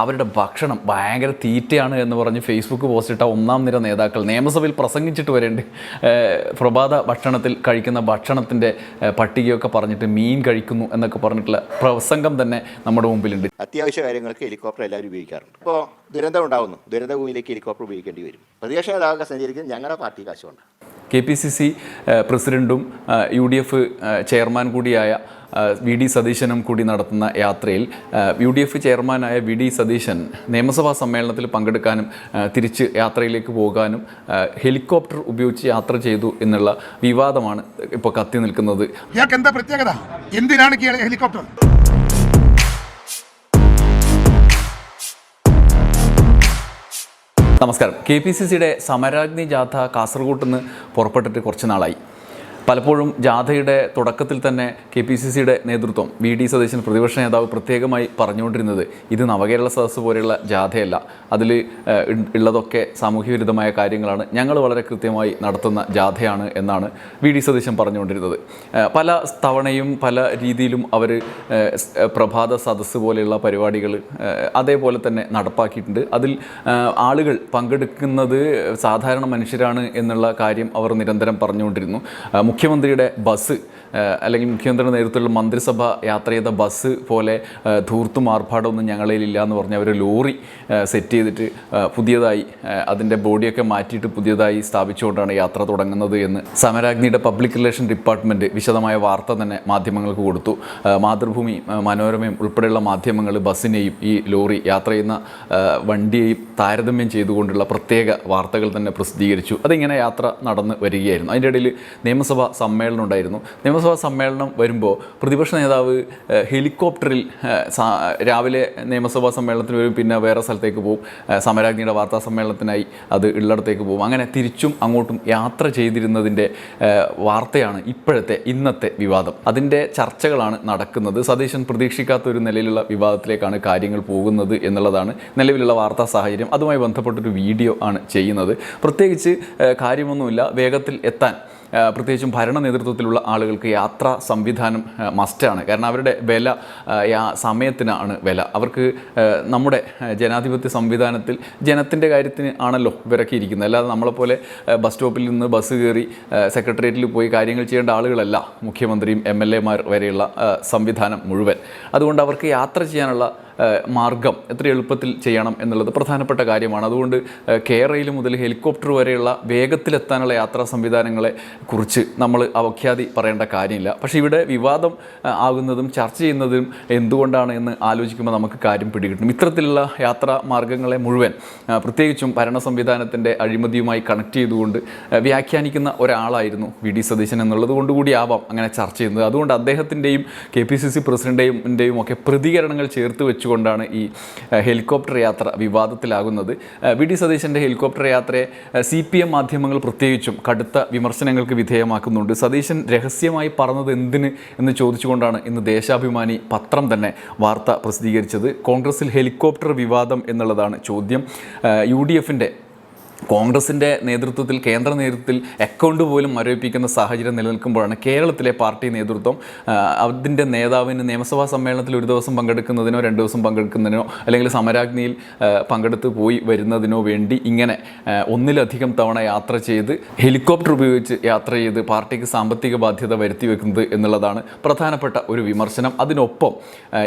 അവരുടെ ഭക്ഷണം ഭയങ്കര തീറ്റയാണ് എന്ന് പറഞ്ഞ് ഫേസ്ബുക്ക് പോസ്റ്റ് ഇട്ട ഒന്നാം നിര നേതാക്കൾ. നിയമസഭയിൽ പ്രസംഗിച്ചിട്ട് വരേണ്ട. പ്രഭാത ഭക്ഷണത്തിൽ കഴിക്കുന്ന ഭക്ഷണത്തിന്റെ പട്ടികയൊക്കെ പറഞ്ഞിട്ട് മീൻ കഴിക്കുന്നു എന്നൊക്കെ പറഞ്ഞിട്ടുള്ള പ്രസംഗം തന്നെ നമ്മുടെ മുമ്പിലുണ്ട്. അത്യാവശ്യ കാര്യങ്ങൾക്ക് ഹെലികോപ്റ്റർ എല്ലാവരും ഉപയോഗിക്കാറുണ്ട്. ഇപ്പോൾ ദുരന്തം ഉണ്ടാകുന്നു ദുരന്തഭൂമിയിലേക്ക് ഹെലികോപ്റ്റർ ഉപയോഗിക്കേണ്ടി വരും. പ്രതിപക്ഷ നേതാവൊക്കെ സഞ്ചരിക്കുന്നത് ഞങ്ങളുടെ പാർട്ടി കാശുകൊണ്ട് കെ പി സി സി പ്രസിഡന്റും യു ഡി എഫ് ചെയർമാൻ കൂടിയായ വി ഡി സതീശനും കൂടി നടത്തുന്ന യാത്രയിൽ യു ഡി എഫ് ചെയർമാനായ വി ഡി സതീശൻ നിയമസഭാ സമ്മേളനത്തിൽ പങ്കെടുക്കാനും തിരിച്ച് യാത്രയിലേക്ക് പോകാനും ഹെലികോപ്റ്റർ ഉപയോഗിച്ച് യാത്ര ചെയ്തു എന്നുള്ള വിവാദമാണ് ഇപ്പോൾ കത്തി നിൽക്കുന്നത്. പ്രത്യേകത? എന്തിനാണ് ഹെലികോപ്റ്റർ? നമസ്കാരം. കെ പി സി സിയുടെ സമരാഗ്നി ജാഥ കാസർഗോട്ട് നിന്ന് പുറപ്പെട്ടിട്ട് കുറച്ച് നാളായി. പലപ്പോഴും ജാഥയുടെ തുടക്കത്തിൽ തന്നെ കെ പി സി സിയുടെ നേതൃത്വം വി ഡി സതീശൻ പ്രതിപക്ഷ നേതാവ് പ്രത്യേകമായി പറഞ്ഞുകൊണ്ടിരുന്നത് ഇത് നവകേരള സദസ്സ് പോലെയുള്ള ജാഥയല്ല. അതിൽ ഉള്ളതൊക്കെ സാമൂഹ്യ വിരുദ്ധമായ കാര്യങ്ങളാണ്. ഞങ്ങൾ വളരെ കൃത്യമായി നടത്തുന്ന ജാഥയാണ് എന്നാണ് വി ഡി സതീശൻ പറഞ്ഞുകൊണ്ടിരുന്നത്. പല തവണയും പല രീതിയിലും അവർ പ്രഭാത സദസ്സ് പോലെയുള്ള പരിപാടികൾ അതേപോലെ തന്നെ നടപ്പാക്കിയിട്ടുണ്ട്. അതിൽ ആളുകൾ പങ്കെടുക്കുന്നത് സാധാരണ മനുഷ്യരാണ് എന്നുള്ള കാര്യം അവർ നിരന്തരം പറഞ്ഞുകൊണ്ടിരുന്നു. മുഖ്യമന്ത്രിയുടെ ബസ് അല്ലെങ്കിൽ മുഖ്യമന്ത്രിയുടെ നേതൃത്വത്തിലുള്ള മന്ത്രിസഭ യാത്ര ചെയ്ത ബസ് പോലെ ധൂർത്തും ആർഭാടമൊന്നും ഞങ്ങളിലില്ല എന്ന് പറഞ്ഞ് അവർ ലോറി സെറ്റ് ചെയ്തിട്ട് പുതിയതായി അതിന്റെ ബോഡിയൊക്കെ മാറ്റിയിട്ട് പുതിയതായി സ്ഥാപിച്ചുകൊണ്ടാണ് യാത്ര തുടങ്ങുന്നത് എന്ന് സമരാഗ്നിയുടെ പബ്ലിക് റിലേഷൻ ഡിപ്പാർട്ട്മെന്റ് വിശദമായ വാർത്ത തന്നെ മാധ്യമങ്ങൾക്ക് കൊടുത്തു. മാതൃഭൂമി മനോരമയും ഉൾപ്പെടെയുള്ള മാധ്യമങ്ങൾ ബസ്സിനെയും ഈ ലോറി യാത്ര ചെയ്യുന്ന വണ്ടിയെയും താരതമ്യം ചെയ്തുകൊണ്ടുള്ള പ്രത്യേക വാർത്തകൾ തന്നെ പ്രസിദ്ധീകരിച്ചു. അതിങ്ങനെ യാത്ര നടന്ന് വരികയായിരുന്നു. അതിന്റെ ഇടയിൽ നിയമസഭാ സമ്മേളനം ഉണ്ടായിരുന്നു. നിയമസഭാ സമ്മേളനം വരുമ്പോൾ പ്രതിപക്ഷ നേതാവ് ഹെലികോപ്റ്ററിൽ രാവിലെ നിയമസഭാ സമ്മേളനത്തിന് വരും പിന്നെ വേറെ സ്ഥലത്തേക്ക് പോകും സമരാജ്ഞിയുടെ വാർത്താ സമ്മേളനത്തിനായി അത് ഉള്ളിടത്തേക്ക് പോകും അങ്ങനെ തിരിച്ചും അങ്ങോട്ടും യാത്ര ചെയ്തിരുന്നതിന്റെ വാർത്തയാണ് ഇപ്പോഴത്തെ ഇന്നത്തെ വിവാദം. അതിന്റെ ചർച്ചകളാണ് നടക്കുന്നത്. സതീശൻ പ്രതീക്ഷിക്കാത്ത ഒരു നിലയിലുള്ള വിവാദത്തിലേക്കാണ് കാര്യങ്ങൾ പോകുന്നത് എന്നുള്ളതാണ് നിലവിലുള്ള വാർത്താ സാഹചര്യം. അതുമായി ബന്ധപ്പെട്ടൊരു വീഡിയോ ആണ് ചെയ്യുന്നത്. പ്രത്യേകിച്ച് കാര്യമൊന്നുമില്ല. വേഗത്തിൽ എത്താൻ പ്രത്യേകിച്ചും ഭരണ നേതൃത്വത്തിലുള്ള ആളുകൾക്ക് യാത്രാ സംവിധാനം മസ്റ്റാണ്. കാരണം അവരുടെ വില സമയത്തിനാണ് വില. അവർക്ക് നമ്മുടെ ജനാധിപത്യ സംവിധാനത്തിൽ ജനത്തിന്റെ കാര്യത്തിന് ആണല്ലോ ഇവരൊക്കെ ഇരിക്കുന്നത് അല്ലാതെ നമ്മളെപ്പോലെ ബസ് സ്റ്റോപ്പിൽ നിന്ന് ബസ് കയറി സെക്രട്ടേറിയറ്റിൽ പോയി കാര്യങ്ങൾ ചെയ്യേണ്ട ആളുകളല്ല മുഖ്യമന്ത്രിയും എം എൽ എമാർ വരെയുള്ള സംവിധാനം മുഴുവൻ. അതുകൊണ്ട് അവർക്ക് യാത്ര ചെയ്യാനുള്ള മാർഗം എത്ര എളുപ്പത്തിൽ ചെയ്യണം എന്നുള്ളത് പ്രധാനപ്പെട്ട കാര്യമാണ്. അതുകൊണ്ട് കേരളയിൽ മുതൽ ഹെലികോപ്റ്റർ വരെയുള്ള വേഗത്തിലെത്താനുള്ള യാത്രാ സംവിധാനങ്ങളെ കുറിച്ച് നമ്മൾ അവഖ്യാതി പറയേണ്ട കാര്യമില്ല. പക്ഷേ ഇവിടെ വിവാദം ആകുന്നതും ചർച്ച ചെയ്യുന്നതും എന്തുകൊണ്ടാണ് എന്ന് ആലോചിക്കുമ്പോൾ നമുക്ക് കാര്യം പിടികിട്ടും. ഇത്തരത്തിലുള്ള യാത്രാ മാർഗങ്ങളെ മുഴുവൻ പ്രത്യേകിച്ചും ഭരണ സംവിധാനത്തിന്റെ അഴിമതിയുമായി കണക്ട് ചെയ്തുകൊണ്ട് വ്യാഖ്യാനിക്കുന്ന ഒരാളായിരുന്നു വി. ഡി. സതീശൻ എന്നുള്ളത് കൊണ്ടുകൂടി ആവാം അങ്ങനെ ചർച്ച ചെയ്യുന്നത്. അതുകൊണ്ട് അദ്ദേഹത്തിന്റെയും കെ. പി. സി. സി പ്രസിഡന്റെയും ഒക്കെ പ്രതികരണങ്ങൾ ചേർത്ത് വെച്ചുകൊണ്ടാണ് ഈ ഹെലികോപ്റ്റർ യാത്ര വിവാദത്തിലാകുന്നത്. വി. ഡി. സതീശന്റെ ഹെലികോപ്റ്റർ യാത്രയെ സി പി എം മാധ്യമങ്ങൾ പ്രത്യേകിച്ചും കടുത്ത വിമർശനങ്ങൾക്ക് വിധേയമാക്കുന്നുണ്ട്. സതീശൻ രഹസ്യമായി പറഞ്ഞത് എന്തിന് എന്ന് ചോദിച്ചുകൊണ്ടാണ് ഇന്ന് ദേശാഭിമാനി പത്രം തന്നെ വാർത്ത പ്രസിദ്ധീകരിച്ചത്. കോൺഗ്രസിൽ ഹെലികോപ്റ്റർ വിവാദം എന്നുള്ളതാണ് ചോദ്യം. യു ഡി എഫിന്റെ കോൺഗ്രസിന്റെ നേതൃത്വത്തിൽ കേന്ദ്ര നേതൃത്വത്തിൽ അക്കൗണ്ട് പോലും മരവിപ്പിക്കുന്ന സാഹചര്യം നിലനിൽക്കുമ്പോഴാണ് കേരളത്തിലെ പാർട്ടി നേതൃത്വം അതിന്റെ നേതാവിന് നിയമസഭാ സമ്മേളനത്തിൽ ഒരു ദിവസം പങ്കെടുക്കുന്നതിനോ രണ്ട് ദിവസം പങ്കെടുക്കുന്നതിനോ അല്ലെങ്കിൽ സമരാഗ്നിയിൽ പങ്കെടുത്ത് പോയി വരുന്നതിനോ വേണ്ടി ഇങ്ങനെ ഒന്നിലധികം തവണ യാത്ര ചെയ്ത് ഹെലികോപ്റ്റർ ഉപയോഗിച്ച് യാത്ര ചെയ്ത് പാർട്ടിക്ക് സാമ്പത്തിക ബാധ്യത വരുത്തി വെക്കുന്നത് എന്നുള്ളതാണ് പ്രധാനപ്പെട്ട ഒരു വിമർശനം. അതിനൊപ്പം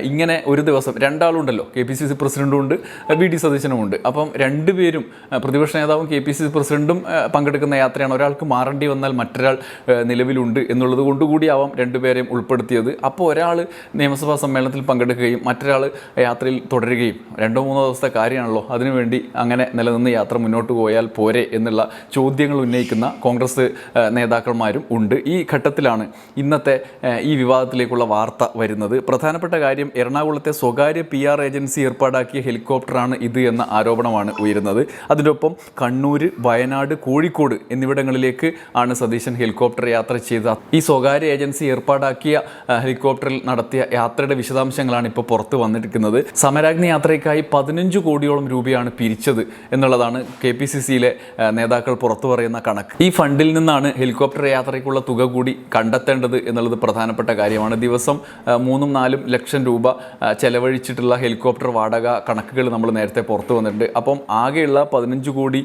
ഇങ്ങനെ ഒരു ദിവസം രണ്ടാളുണ്ടല്ലോ കെ പി സി സി പ്രസിഡന്റും ഉണ്ട് വി ഡി സതീശനുമുണ്ട്. അപ്പം രണ്ടുപേരും പ്രതിപക്ഷ നേതാവും കെ പി സി സി പ്രസിഡന്റും പങ്കെടുക്കുന്ന യാത്രയാണ്. ഒരാൾക്ക് മാറേണ്ടി വന്നാൽ മറ്റൊരാൾ നിലവിലുണ്ട് എന്നുള്ളത് കൊണ്ടുകൂടിയാവാം രണ്ടുപേരെയും ഉൾപ്പെടുത്തിയത്. അപ്പോൾ ഒരാൾ നിയമസഭാ സമ്മേളനത്തിൽ പങ്കെടുക്കുകയും മറ്റൊരാൾ യാത്രയിൽ തുടരുകയും രണ്ടോ മൂന്നോ ദിവസത്തെ കാര്യമാണല്ലോ. അതിനുവേണ്ടി അങ്ങനെ നിലനിന്ന് യാത്ര മുന്നോട്ട് പോയാൽ പോരെ എന്നുള്ള ചോദ്യങ്ങൾ ഉന്നയിക്കുന്ന കോൺഗ്രസ് നേതാക്കന്മാരും ഉണ്ട്. ഈ ഘട്ടത്തിലാണ് ഇന്നത്തെ ഈ വിവാദത്തിലേക്കുള്ള വാർത്ത വരുന്നത്. പ്രധാനപ്പെട്ട കാര്യം എറണാകുളത്തെ സ്വകാര്യ പി ആർ ഏജൻസി ഏർപ്പാടാക്കിയ ഹെലികോപ്റ്ററാണ് ഇത് എന്ന ആരോപണമാണ് ഉയരുന്നത്. അതിനൊപ്പം കണ്ണൂർ വയനാട് കോഴിക്കോട് എന്നിവിടങ്ങളിലേക്ക് ആണ് സതീശൻ ഹെലികോപ്റ്റർ യാത്ര ചെയ്ത ഈ സ്വകാര്യ ഏജൻസി ഏർപ്പാടാക്കിയ ഹെലികോപ്റ്ററിൽ നടത്തിയ യാത്രയുടെ വിശദാംശങ്ങളാണ് ഇപ്പോൾ പുറത്ത് വന്നിരിക്കുന്നത്. സമരാഗ്നി യാത്രയ്ക്കായി പതിനഞ്ച് കോടിയോളം രൂപയാണ് പിരിച്ചത് എന്നുള്ളതാണ് കെ പി സി സിയിലെ നേതാക്കൾ പുറത്തു പറയുന്ന കണക്ക്. ഈ ഫണ്ടിൽ നിന്നാണ് ഹെലികോപ്റ്റർ യാത്രയ്ക്കുള്ള തുക കൂടി കണ്ടെത്തേണ്ടത് എന്നുള്ളത് പ്രധാനപ്പെട്ട കാര്യമാണ്. ദിവസം മൂന്നും നാലും ലക്ഷം രൂപ ചെലവഴിച്ചിട്ടുള്ള ഹെലികോപ്റ്റർ വാടക കണക്കുകൾ നമ്മൾ നേരത്തെ പുറത്തു വന്നിട്ടുണ്ട്. അപ്പം ആകെയുള്ള പതിനഞ്ച് കോടി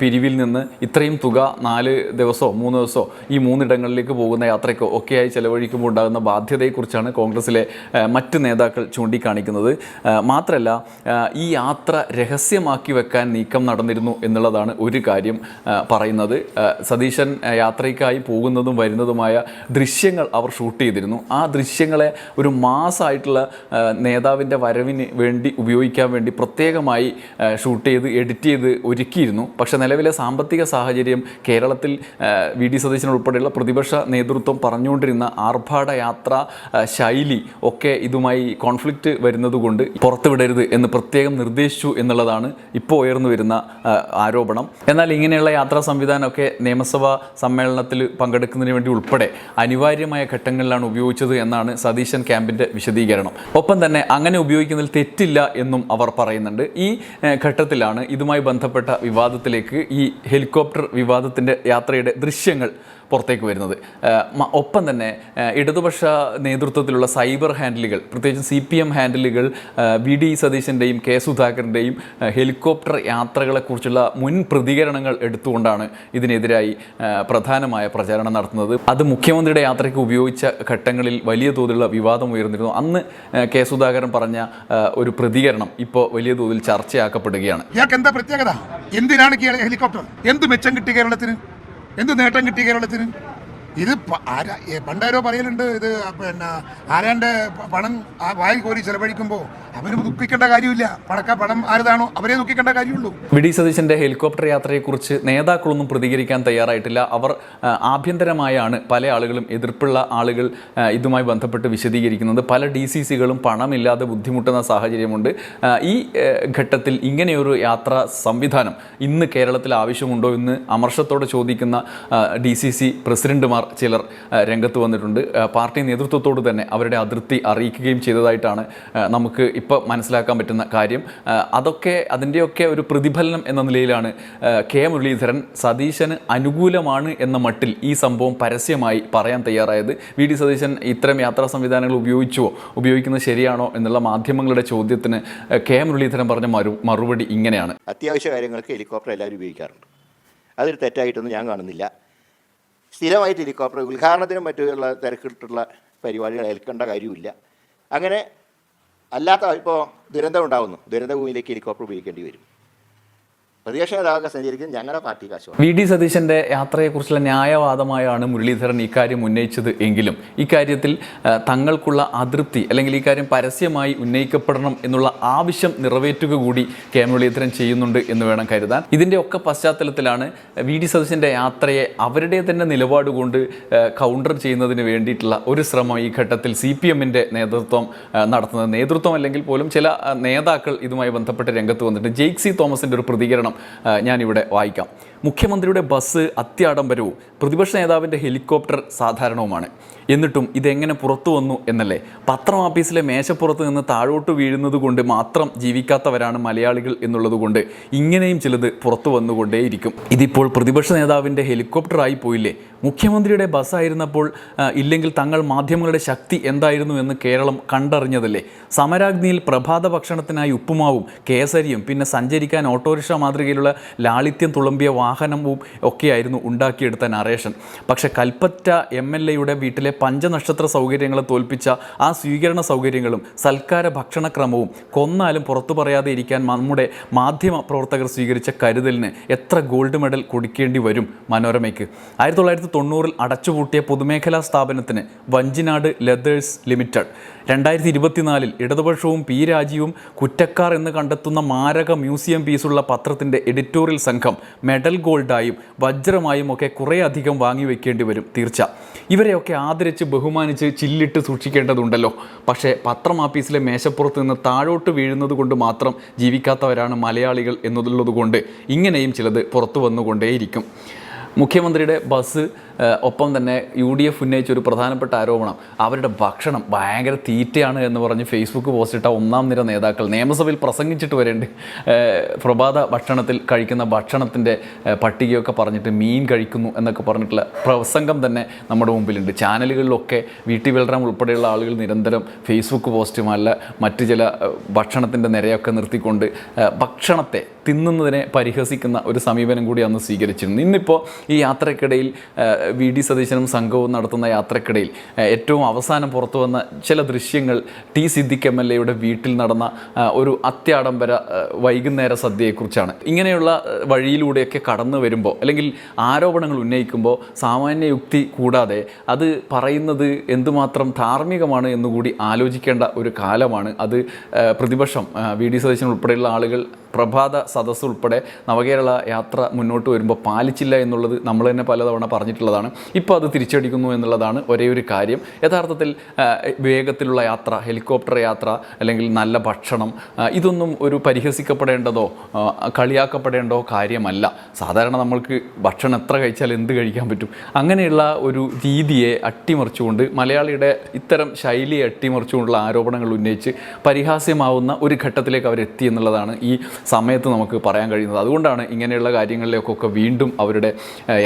പിരിവിൽ നിന്ന് ഇത്രയും തുക നാല് ദിവസമോ മൂന്ന് ദിവസമോ ഈ മൂന്നിടങ്ങളിലേക്ക് പോകുന്ന യാത്രയ്ക്കോ ഒക്കെയായി ചെലവഴിക്കുമ്പോൾ ഉണ്ടാകുന്ന ബാധ്യതയെക്കുറിച്ചാണ് കോൺഗ്രസിലെ മറ്റ് നേതാക്കൾ ചൂണ്ടിക്കാണിക്കുന്നത്. മാത്രമല്ല ഈ യാത്ര രഹസ്യമാക്കി വെക്കാൻ നീക്കം നടന്നിരുന്നു എന്നുള്ളതാണ് ഒരു കാര്യം പറയുന്നത്. സതീശൻ യാത്രയ്ക്കായി പോകുന്നതും വരുന്നതുമായ ദൃശ്യങ്ങൾ അവർ ഷൂട്ട് ചെയ്തിരുന്നു. ആ ദൃശ്യങ്ങളെ ഒരു മാസമായിട്ടുള്ള നേതാവിന്റെ വരവിന് വേണ്ടി ഉപയോഗിക്കാൻ വേണ്ടി പ്രത്യേകമായി ഷൂട്ട് ചെയ്ത് എഡിറ്റ് ചെയ്ത് ഒരുക്കിയിരുന്നു. പക്ഷേ നിലവിലെ സാമ്പത്തിക സാഹചര്യം കേരളത്തിൽ വി. ഡി. സതീശൻ ഉൾപ്പെടെയുള്ള പ്രതിപക്ഷ നേതൃത്വം പറഞ്ഞുകൊണ്ടിരുന്ന ആർഭാട യാത്ര ശൈലി ഒക്കെ ഇതുമായി കോൺഫ്ലിക്റ്റ് വരുന്നതുകൊണ്ട് പുറത്തുവിടരുത് എന്ന് പ്രത്യേകം നിർദ്ദേശിച്ചു എന്നുള്ളതാണ് ഇപ്പോൾ ഉയർന്നു വരുന്ന ആരോപണം. എന്നാൽ ഇങ്ങനെയുള്ള യാത്രാ സംവിധാനമൊക്കെ നിയമസഭാ സമ്മേളനത്തിൽ പങ്കെടുക്കുന്നതിന് വേണ്ടി ഉൾപ്പെടെ അനിവാര്യമായ ഘട്ടങ്ങളിലാണ് ഉപയോഗിച്ചത് എന്നാണ് സതീശൻ ക്യാമ്പിന്റെ വിശദീകരണം. ഒപ്പം തന്നെ അങ്ങനെ ഉപയോഗിക്കുന്നതിൽ തെറ്റില്ല എന്നും അവർ പറയുന്നുണ്ട്. ഈ ഘട്ടത്തിലാണ് ഇതുമായി ബന്ധപ്പെട്ട വിവാദത്തിലേക്ക് ഈ ഹെലികോപ്റ്റർ വിവാദത്തിന്റെ യാത്രയുടെ ദൃശ്യങ്ങൾ പുറത്തേക്ക് വരുന്നത്. ഒപ്പം തന്നെ ഇടതുപക്ഷ നേതൃത്വത്തിലുള്ള സൈബർ ഹാൻഡിലുകൾ പ്രത്യേകിച്ച് സി പി എം ഹാൻഡിലുകൾ വി ഡി സതീശന്റെയും കെ സുധാകരന്റെയും ഹെലികോപ്റ്റർ യാത്രകളെക്കുറിച്ചുള്ള മുൻ പ്രതികരണങ്ങൾ എടുത്തുകൊണ്ടാണ് ഇതിനെതിരായി പ്രധാനമായ പ്രചാരണം നടത്തുന്നത്. അത് മുഖ്യമന്ത്രിയുടെ യാത്രയ്ക്ക് ഉപയോഗിച്ച ഘട്ടങ്ങളിൽ വലിയ തോതിലുള്ള വിവാദം ഉയർന്നിരുന്നു. അന്ന് കെ സുധാകരൻ പറഞ്ഞ ഒരു പ്രതികരണം ഇപ്പോൾ വലിയ തോതിൽ ചർച്ചയാക്കപ്പെടുകയാണ്. എന്താ പ്രത്യേകത? എന്തിനാണ് ഹെലികോപ്റ്റർ? എന്ത് മെച്ചം കിട്ടി കേരളത്തിന്? എന്ത് നേട്ടം കിട്ടി കേരളത്തിന്? ഇത് ആരാ പണ്ടാരോ പറയലുണ്ട് ഇത് പിന്നെ ആരാന്റെ പണം ആ വായി കോരി ചെലവഴിക്കുമ്പോൾ ദുഃഖിക്കേണ്ട കാര്യമില്ല. പടക്ക അവരെ സതീശന്റെ ഹെലികോപ്റ്റർ യാത്രയെക്കുറിച്ച് നേതാക്കളൊന്നും പ്രതികരിക്കാൻ തയ്യാറായിട്ടില്ല. അവർ ആഭ്യന്തരമായാണ് പല ആളുകളും എതിർപ്പുള്ള ആളുകൾ ഇതുമായി ബന്ധപ്പെട്ട് വിശദീകരിക്കുന്നത്. പല ഡി സി സികളും പണമില്ലാതെ ബുദ്ധിമുട്ടുന്ന സാഹചര്യമുണ്ട്. ഈ ഘട്ടത്തിൽ ഇങ്ങനെയൊരു യാത്രാ സംവിധാനം ഇന്ന് കേരളത്തിൽ ആവശ്യമുണ്ടോ എന്ന് അമർഷത്തോടെ ചോദിക്കുന്ന ഡി സി സി പ്രസിഡന്റുമാർ ചിലർ രംഗത്ത് വന്നിട്ടുണ്ട്. പാർട്ടി നേതൃത്വത്തോട് തന്നെ അവരുടെ അതിർത്തി അറിയിക്കുകയും ചെയ്തതായിട്ടാണ് നമുക്ക് ഇപ്പോൾ മനസ്സിലാക്കാൻ പറ്റുന്ന കാര്യം അതൊക്കെ അതിന്റെയൊക്കെ ഒരു പ്രതിഫലനം എന്ന നിലയിലാണ് കെ മുരളീധരൻ സതീശന് അനുകൂലമാണ് എന്ന മട്ടിൽ ഈ സംഭവം പരസ്യമായി പറയാൻ തയ്യാറായത്. വി ഡി സതീശൻ ഇത്തരം യാത്രാ സംവിധാനങ്ങൾ ഉപയോഗിച്ചുവോ ഉപയോഗിക്കുന്നത് ശരിയാണോ എന്നുള്ള മാധ്യമങ്ങളുടെ ചോദ്യത്തിന് കെ മുരളീധരൻ പറഞ്ഞ മറു മറുപടി ഇങ്ങനെയാണ്. അത്യാവശ്യ കാര്യങ്ങൾക്ക് ഹെലികോപ്റ്റർ എല്ലാവരും ഉപയോഗിക്കാറുണ്ട്. അതൊരു തെറ്റായിട്ടൊന്നും ഞാൻ കാണുന്നില്ല. സ്ഥിരമായിട്ട് ഹെലികോപ്റ്റർ ഉദ്ഘാടനത്തിനും മറ്റുള്ള തിരക്കിട്ടുള്ള പരിപാടികൾ ഏൽക്കേണ്ട കാര്യമില്ല. അങ്ങനെ അല്ലാത്ത ഇപ്പോൾ ദുരന്തം ഉണ്ടാകുന്നു ദുരന്തഭൂമിയിലേക്ക് ഹെലികോപ്റ്റർ ഉപയോഗിക്കേണ്ടി വരും. പാർട്ടി വി ഡി സതീശന്റെ യാത്രയെക്കുറിച്ചുള്ള ന്യായവാദമായാണ് മുരളീധരൻ ഇക്കാര്യം ഉന്നയിച്ചത് എങ്കിലും ഇക്കാര്യത്തിൽ തങ്ങൾക്കുള്ള അതൃപ്തി അല്ലെങ്കിൽ ഇക്കാര്യം പരസ്യമായി ഉന്നയിക്കപ്പെടണം എന്നുള്ള ആവശ്യം നിറവേറ്റുക കൂടി കെ മുരളീധരൻ ചെയ്യുന്നുണ്ട് എന്ന് വേണം കരുതാൻ. ഇതിന്റെ ഒക്കെ പശ്ചാത്തലത്തിലാണ് വി ഡി സതീശന്റെ യാത്രയെ അവരുടെ തന്നെ നിലപാട് കൊണ്ട് കൗണ്ടർ ചെയ്യുന്നതിന് വേണ്ടിയിട്ടുള്ള ഒരു ശ്രമം ഈ ഘട്ടത്തിൽ സി പി എമ്മിന്റെ നേതൃത്വം നടത്തുന്നത്. നേതൃത്വം അല്ലെങ്കിൽ പോലും ചില നേതാക്കൾ ഇതുമായി ബന്ധപ്പെട്ട് രംഗത്ത് വന്നിട്ട് ജെയ്ക് സി തോമസിന്റെ ഒരു പ്രതികരണം ആ, ഞാനിവിടെ വായിക്കാം. മുഖ്യമന്ത്രിയുടെ ബസ് അത്യാഡംബരവും പ്രതിപക്ഷ നേതാവിന്റെ ഹെലികോപ്റ്റർ സാധാരണവുമാണ്. എന്നിട്ടും ഇതെങ്ങനെ പുറത്തു വന്നു എന്നല്ലേ? പത്രം ഓഫീസിലെ മേശപ്പുറത്ത് നിന്ന് താഴോട്ട് വീഴുന്നത് കൊണ്ട് മാത്രം ജീവിക്കാത്തവരാണ് മലയാളികൾ എന്നുള്ളതുകൊണ്ട് ഇങ്ങനെയും ചിലത് പുറത്തു വന്നുകൊണ്ടേയിരിക്കും. ഇതിപ്പോൾ പ്രതിപക്ഷ നേതാവിന്റെ ഹെലികോപ്റ്ററായി പോയില്ലേ? മുഖ്യമന്ത്രിയുടെ ബസ്സായിരുന്നപ്പോൾ ഇല്ലെങ്കിൽ തങ്ങൾ മാധ്യമങ്ങളുടെ ശക്തി എന്തായിരുന്നു എന്ന് കേരളം കണ്ടറിഞ്ഞതല്ലേ? സമരാഗ്നിയിൽ പ്രഭാത ഭക്ഷണത്തിനായി ഉപ്പുമാവും കേസരിയും പിന്നെ സഞ്ചരിക്കാൻ ഓട്ടോറിക്ഷ മാതൃകയിലുള്ള ലാളിത്യം തുളുമ്പിയ വാഹനവും ഒക്കെയായിരുന്നു ഉണ്ടാക്കിയെടുത്ത നരേഷൻ പക്ഷെ കൽപ്പറ്റ എം എൽ എയുടെ വീട്ടിലെ പഞ്ചനക്ഷത്ര സൗകര്യങ്ങളെ തോൽപ്പിച്ച ആ സ്വീകരണ സൗകര്യങ്ങളും സൽക്കാര ഭക്ഷണക്രമവും കൊന്നാലും പുറത്തു പറയാതെ ഇരിക്കാൻ നമ്മുടെ മാധ്യമ പ്രവർത്തകർ സ്വീകരിച്ച കരുതലിന് എത്ര ഗോൾഡ് മെഡൽ കൊടുക്കേണ്ടി വരും മനോരമയ്ക്ക്? ആയിരത്തി തൊള്ളായിരത്തി തൊണ്ണൂറിൽ അടച്ചുപൂട്ടിയ പൊതുമേഖലാ സ്ഥാപനത്തിന് വഞ്ചിനാട് ലെതേഴ്സ് ലിമിറ്റഡ്. രണ്ടായിരത്തി ഇരുപത്തിനാലിൽ ഇടതുപക്ഷവും പി രാജീവും കുറ്റക്കാർ എന്ന് കണ്ടെത്തുന്ന മാരക മ്യൂസിയം പീസുള്ള പത്രത്തിന്റെ എഡിറ്റോറിയൽ സംഘം മെഡൽ ഗോൾഡായും വജ്രമായും ഒക്കെ കുറേ അധികം വാങ്ങി വെക്കേണ്ടി വരും തീർച്ച. ഇവരെയൊക്കെ ആദരിച്ച് ബഹുമാനിച്ച് ചില്ലിട്ട് സൂക്ഷിക്കേണ്ടതുണ്ടല്ലോ. പക്ഷേ പത്രം ആപ്പീസിലെ മേശപ്പുറത്ത് നിന്ന് താഴോട്ട് വീഴുന്നത് കൊണ്ട് മാത്രം ജീവിക്കാത്തവരാണ് മലയാളികൾ എന്നുള്ളതുകൊണ്ട് ഇങ്ങനെയും ചിലത് പുറത്തു വന്നുകൊണ്ടേയിരിക്കും. മുഖ്യമന്ത്രിയുടെ ബസ് ഒപ്പം തന്നെ യു ഡി എഫ് ഉന്നയിച്ച ഒരു പ്രധാനപ്പെട്ട ആരോപണം. അവരുടെ ഭക്ഷണം ഭയങ്കര തീറ്റയാണ് എന്ന് പറഞ്ഞ് ഫേസ്ബുക്ക് പോസ്റ്റ് ഇട്ട ഒന്നാം നിര നേതാക്കൾ. നിയമസഭയിൽ പ്രസംഗിച്ചിട്ട് വരേണ്ട. പ്രഭാത ഭക്ഷണത്തിൽ കഴിക്കുന്ന ഭക്ഷണത്തിന്റെ പട്ടികയൊക്കെ പറഞ്ഞിട്ട് മീൻ കഴിക്കുന്നു എന്നൊക്കെ പറഞ്ഞിട്ടുള്ള പ്രസംഗം തന്നെ നമ്മുടെ മുമ്പിലുണ്ട്. ചാനലുകളിലൊക്കെ വീട്ടിൽ ടി ഉൾപ്പെടെയുള്ള ആളുകൾ നിരന്തരം ഫേസ്ബുക്ക് പോസ്റ്റും അല്ല മറ്റു ചില ഭക്ഷണത്തിന്റെ നിരയൊക്കെ നിർത്തിക്കൊണ്ട് ഭക്ഷണത്തെ തിന്നുന്നതിനെ പരിഹസിക്കുന്ന ഒരു സമീപനം കൂടി അന്ന് സ്വീകരിച്ചിരുന്നു. ഇന്നിപ്പോൾ ഈ യാത്രക്കിടയിൽ വി ഡി സതീശനും സംഘവും നടത്തുന്ന യാത്രക്കിടയിൽ ഏറ്റവും അവസാനം പുറത്തു വന്ന ചില ദൃശ്യങ്ങൾ ടി സിദ്ദിഖ് എം എൽ എയുടെ വീട്ടിൽ നടന്ന ഒരു അത്യാഡംബര വൈകുന്നേര സദ്യയെക്കുറിച്ചാണ്. ഇങ്ങനെയുള്ള വഴിയിലൂടെയൊക്കെ കടന്നു വരുമ്പോൾ അല്ലെങ്കിൽ ആരോപണങ്ങൾ ഉന്നയിക്കുമ്പോൾ സാമാന്യ യുക്തി കൂടാതെ അത് പറയുന്നത് എന്തുമാത്രം ധാർമ്മികമാണ് എന്നുകൂടി ആലോചിക്കേണ്ട ഒരു കാലമാണ്. അത് പ്രതിപക്ഷം വി ഡി സതീശൻ ഉൾപ്പെടെയുള്ള ആളുകൾ പ്രഭാത സദസ്സ് ഉൾപ്പെടെ നവകേരള യാത്ര മുന്നോട്ട് വരുമ്പോൾ പാലിച്ചില്ല എന്നുള്ളത് നമ്മൾ തന്നെ പലതവണ പറഞ്ഞിട്ടുള്ളതാണ്. ഇപ്പോൾ അത് തിരിച്ചടിക്കുന്നു എന്നുള്ളതാണ് ഒരേ ഒരു കാര്യം. യഥാർത്ഥത്തിൽ വേഗത്തിലുള്ള യാത്ര ഹെലികോപ്റ്റർ യാത്ര അല്ലെങ്കിൽ നല്ല ഭക്ഷണം ഇതൊന്നും ഒരു പരിഹസിക്കപ്പെടേണ്ടതോ കളിയാക്കപ്പെടേണ്ടോ കാര്യമല്ല. സാധാരണ നമ്മൾക്ക് ഭക്ഷണം എത്ര കഴിച്ചാൽ എന്ത് കഴിക്കാൻ പറ്റും. അങ്ങനെയുള്ള ഒരു രീതിയെ അട്ടിമറിച്ചുകൊണ്ട് മലയാളിയുടെ ഇത്തരം ശൈലിയെ അട്ടിമറിച്ചുകൊണ്ടുള്ള ആരോപണങ്ങൾ ഉന്നയിച്ച് പരിഹാസ്യമാവുന്ന ഒരു ഘട്ടത്തിലേക്ക് അവരെത്തി എന്നുള്ളതാണ് ഈ സമയത്ത് നമുക്ക് പറയാൻ കഴിയുന്നത്. അതുകൊണ്ടാണ് ഇങ്ങനെയുള്ള കാര്യങ്ങളിലേക്കൊക്കെ വീണ്ടും അവരുടെ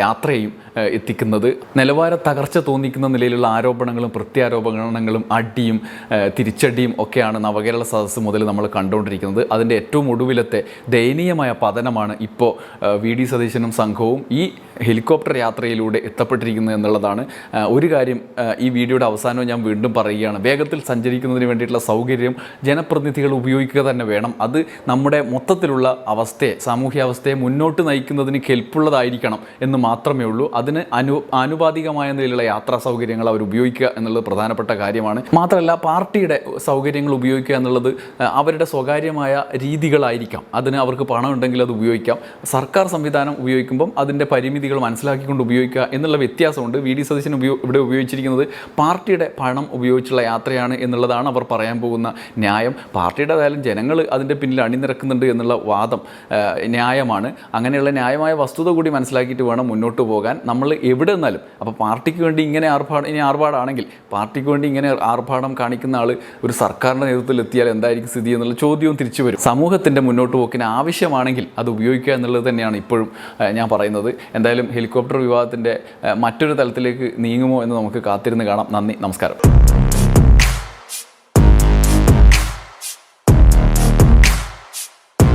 യാത്രയും എത്തിക്കുന്നത്. നിലവാര തകർച്ച തോന്നിക്കുന്ന നിലയിലുള്ള ആരോപണങ്ങളും പ്രത്യാരോപണങ്ങളും അടിയും തിരിച്ചടിയും ഒക്കെയാണ് നവകേരള സദസ്സ് മുതൽ നമ്മൾ കണ്ടുകൊണ്ടിരിക്കുന്നത്. അതിന്റെ ഏറ്റവും ഒടുവിലത്തെ ദയനീയമായ പതനമാണ് ഇപ്പോൾ വി ഡി സതീശനും സംഘവും ഈ ഹെലികോപ്റ്റർ യാത്രയിലൂടെ എത്തപ്പെട്ടിരിക്കുന്നത് എന്നുള്ളതാണ്. ഒരു കാര്യം ഈ വീഡിയോയുടെ അവസാനവും ഞാൻ വീണ്ടും പറയുകയാണ്. വേഗത്തിൽ സഞ്ചരിക്കുന്നതിന് വേണ്ടിയിട്ടുള്ള സൗകര്യം ജനപ്രതിനിധികൾ ഉപയോഗിക്കുക തന്നെ വേണം. അത് നമ്മുടെ മൊത്തത്തിലുള്ള അവസ്ഥയെ സാമൂഹ്യാവസ്ഥയെ മുന്നോട്ട് നയിക്കുന്നതിന് കെൽപ്പുള്ളതായിരിക്കണം എന്ന് മാത്രമേ ഉള്ളൂ. അതിന് അനു ആനുപാതികമായ നിലയിലുള്ള യാത്രാ സൗകര്യങ്ങൾ അവർ ഉപയോഗിക്കുക എന്നുള്ളത് പ്രധാനപ്പെട്ട കാര്യമാണ്. മാത്രമല്ല പാർട്ടിയുടെ സൗകര്യങ്ങൾ ഉപയോഗിക്കുക എന്നുള്ളത് അവരുടെ സ്വകാര്യമായ രീതികളായിരിക്കാം. അതിന് അവർക്ക് പണം ഉണ്ടെങ്കിൽ അത് ഉപയോഗിക്കാം. സർക്കാർ സംവിധാനം ഉപയോഗിക്കുമ്പം അതിന്റെ പരിമിതികൾ മനസ്സിലാക്കിക്കൊണ്ട് ഉപയോഗിക്കുക എന്നുള്ള വ്യത്യാസമുണ്ട്. വി ഡി സതീശൻ ഉപയോ ഇവിടെ ഉപയോഗിച്ചിരിക്കുന്നത് പാർട്ടിയുടെ പണം ഉപയോഗിച്ചുള്ള യാത്രയാണ് എന്നുള്ളതാണ് അവർ പറയാൻ പോകുന്ന ന്യായം. പാർട്ടിയുടെ പാർട്ടിയുടേതായാലും ജനങ്ങൾ അതിന്റെ പിന്നിൽ അണിനിരക്കുന്നുണ്ട് എന്നുള്ള വാദം ന്യായമാണ്. അങ്ങനെയുള്ള ന്യായമായ വസ്തുത കൂടി മനസ്സിലാക്കിയിട്ട് വേണം മുന്നോട്ട് പോകാൻ. നമ്മൾ എവിടെ നിന്നാലും അപ്പോൾ പാർട്ടിക്ക് വേണ്ടി ഇങ്ങനെ ആർഭാടം ഇനി ആർഭാടാണെങ്കിൽ പാർട്ടിക്ക് വേണ്ടി ഇങ്ങനെ ആർഭാടം കാണിക്കുന്ന ആൾ ഒരു സർക്കാരിന്റെ നേതൃത്വത്തിൽ എത്തിയാൽ എന്തായിരിക്കും സ്ഥിതി എന്നുള്ള ചോദ്യവും തിരിച്ചു വരും. സമൂഹത്തിന്റെ മുന്നോട്ട് പോക്കിന് ആവശ്യമാണെങ്കിൽ അത് ഉപയോഗിക്കുക എന്നുള്ളത് തന്നെയാണ് ഇപ്പോഴും ഞാൻ പറയുന്നത്. എന്തായാലും ഹെലികോപ്റ്റർ വിവാദത്തിന്റെ മറ്റൊരു തലത്തിലേക്ക് നീങ്ങുമോ എന്ന് നമുക്ക് കാത്തിരുന്ന് കാണാം. നന്ദി നമസ്കാരം.